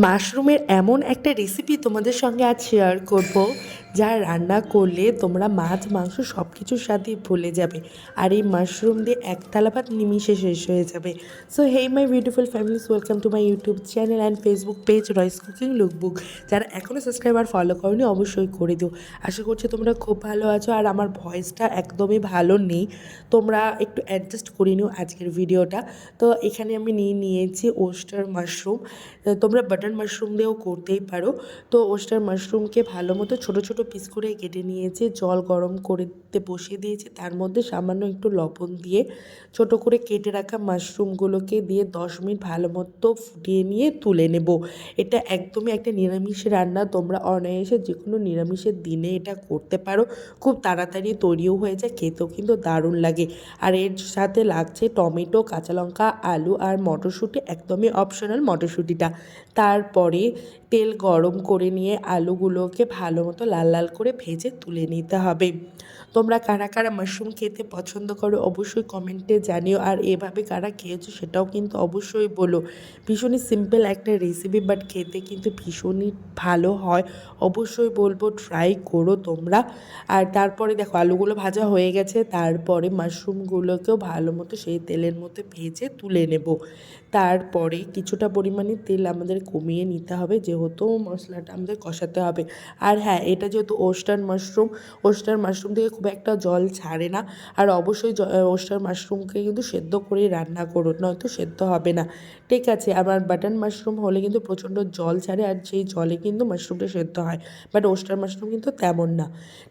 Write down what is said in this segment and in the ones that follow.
মাশরুমের এমন একটা রেসিপি তোমাদের সঙ্গে আজ শেয়ার করব, যা রান্না করলে তোমরা মাছ, মাংস সব কিছুর সাথেই ভুলে যাবে। আর এই মাশরুম দিয়ে এক থালা ভাত নিমিশে শেষ হয়ে যাবে। So hey my beautiful families welcome to my YouTube channel and Facebook page Roy's cooking lookbook যারা এখনও সাবস্ক্রাইবার ফলো করনি, অবশ্যই করে দিও। আশা করছি তোমরা খুব ভালো আছো, আর আমার ভয়েসটা একদমই ভালো নেই। তোমরা একটু অ্যাডজাস্ট করে নিও আজকের ভিডিওটা তো, এখানে আমি নিয়ে নিয়েছি ওস্টার মাশরুম তোমরা বাটন মাশরুম দিয়েও করতেই পারো। তো ওস্টার মাশরুমকে ভালো মতো ছোটো ছোটো পিস করে কেটে নিয়েছি। জল গরম করতে বসিয়ে দিয়েছি। তার মধ্যে সামান্য একটু লবণ দিয়ে ছোট করে কেটে রাখা মাশরুমগুলোকে দিয়ে দশ মিনিট ভালো মতো ফুটিয়ে নিয়ে তুলে নেব। এটা একদমই একটা নিরামিষ রান্না। তোমরা অনায়াসে যে কোনো নিরামিষের দিনে এটা করতে পারো। খুব তাড়াতাড়ি তৈরিও হয়ে যায়। খেতেও কিন্তু দারুণ লাগে। আর এর সাথে লাগছে টমেটো, কাঁচা লঙ্কা, আলু আর মটরশুঁটি। একদমই অপশনাল মটরশুঁটিটা। তারপরে তেল গরম করে নিয়ে আলুগুলোকে ভালো মতো লাল লাল করে ভেজে তুলে নিতে হবে। তোমরা কারা কারা মাশরুম খেতে পছন্দ করো অবশ্যই কমেন্টে জানিও। আর এভাবে কারা খেয়েছো সেটাও কিন্তু অবশ্যই বলো। ভীষণই সিম্পল একটা রেসিপি বাট খেতে কিন্তু ভীষণই ভালো হয়। অবশ্যই বলব ট্রাই করো তোমরা। আর তারপরে দেখো আলুগুলো ভাজা হয়ে গেছে, তারপরে মাশরুমগুলোকেও ভালো মতো সেই তেলের মধ্যে ভেজে তুলে নেব। তারপরে কিছুটা পরিমাণে তেল আমাদের কমিয়ে নিতে হবে, যেহেতু মশলাটা আমাদের কষাতে হবে। আর হ্যাঁ এটা যেহেতু ওস্টার মাশরুম ওস্টার মাশরুম থেকে খুব একটা জল ছাড়ে না। আর অবশ্যই ওস্টার মাশরুমকে কিন্তু সেদ্ধ করেই রান্না করুন, নয়তো সেদ্ধ হবে না। ঠিক আছে আবার বাটন মাশরুম হলে কিন্তু প্রচণ্ড জল ছাড়ে, আর সেই জলে কিন্তু মাশরুমটা সেদ্ধ হয়। বাট ওস্টার মাশরুম কিন্তু তেমন না।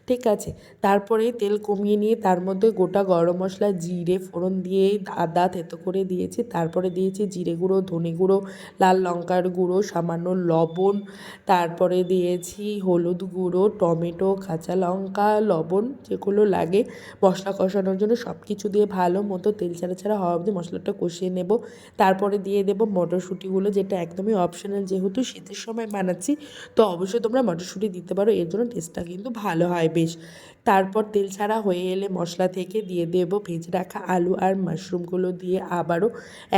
ঠিক আছে, তারপরে তেল কমিয়ে নিয়ে তার মধ্যে গোটা গরম মশলা, জিরে, ফোড়ন দিয়ে আদা থেতো করে দিয়েছি। তারপরে দিয়েছি জিরে গুঁড়ো, ধনে গুঁড়ো, লাল লঙ্কার গুঁড়ো সামান্য লবণ, তারপরে দিয়েছি হলুদ গুঁড়ো, টমেটো, কাঁচা লঙ্কা, লবণ, যেগুলো লাগে। মশলা কষানোর জন্য সব কিছু দিয়ে ভালো মতো তেল ছাড়া ছাড়া হওয়া অবধি মশলাটা কষিয়ে নেব। তারপরে দিয়ে দেবো মটরশুঁটিগুলো, যেটা একদমই অপশনাল যেহেতু শীতের সময় বানাচ্ছি। তো অবশ্যই তোমরা মটরশুঁটি দিতে পারো, এর জন্য টেস্টটা কিন্তু ভালো হয় বেশ। তারপর তেল ছাড়া হয়ে এলে মশলা থেকে দিয়ে দেবো ভেজে রাখা আলু আর মাশরুমগুলো দিয়ে আবারও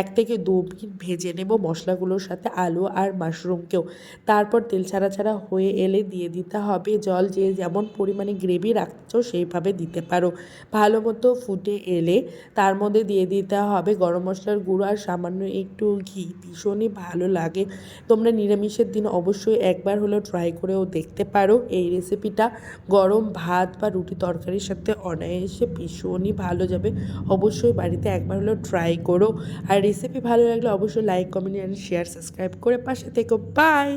এক থেকে দু মিনিট ভেজে নেব। মশলাগুলোর সাথে আলু আর মাশরুমকেও। তারপর তেল ছাড়া ছাড়া হয়ে এলে দিয়ে দিতে হবে জল যে যেমন পরিমাণে গ্রেভি রাখছো সেইভাবে দিতে পারো। ভালো মতো ফুটে এলে তার মধ্যে দিয়ে দিতে হবে গরম মশলার গুঁড়ো আর সামান্য একটু ঘি। ভীষণই ভালো লাগে। তোমরা নিরামিষের দিন অবশ্যই একবার হলেও ট্রাই করেও দেখতে পারো। এই রেসিপিটা গরম ভাত বা রুটি তরকারির সাথে অনায়াসে ভীষণই ভালো যাবে। অবশ্যই বাড়িতে একবার হলেও ট্রাই করো। আর রেসিপি ভালো লাগলে অবশ্যই like comment and share subscribe করে পাশে থেকো বাই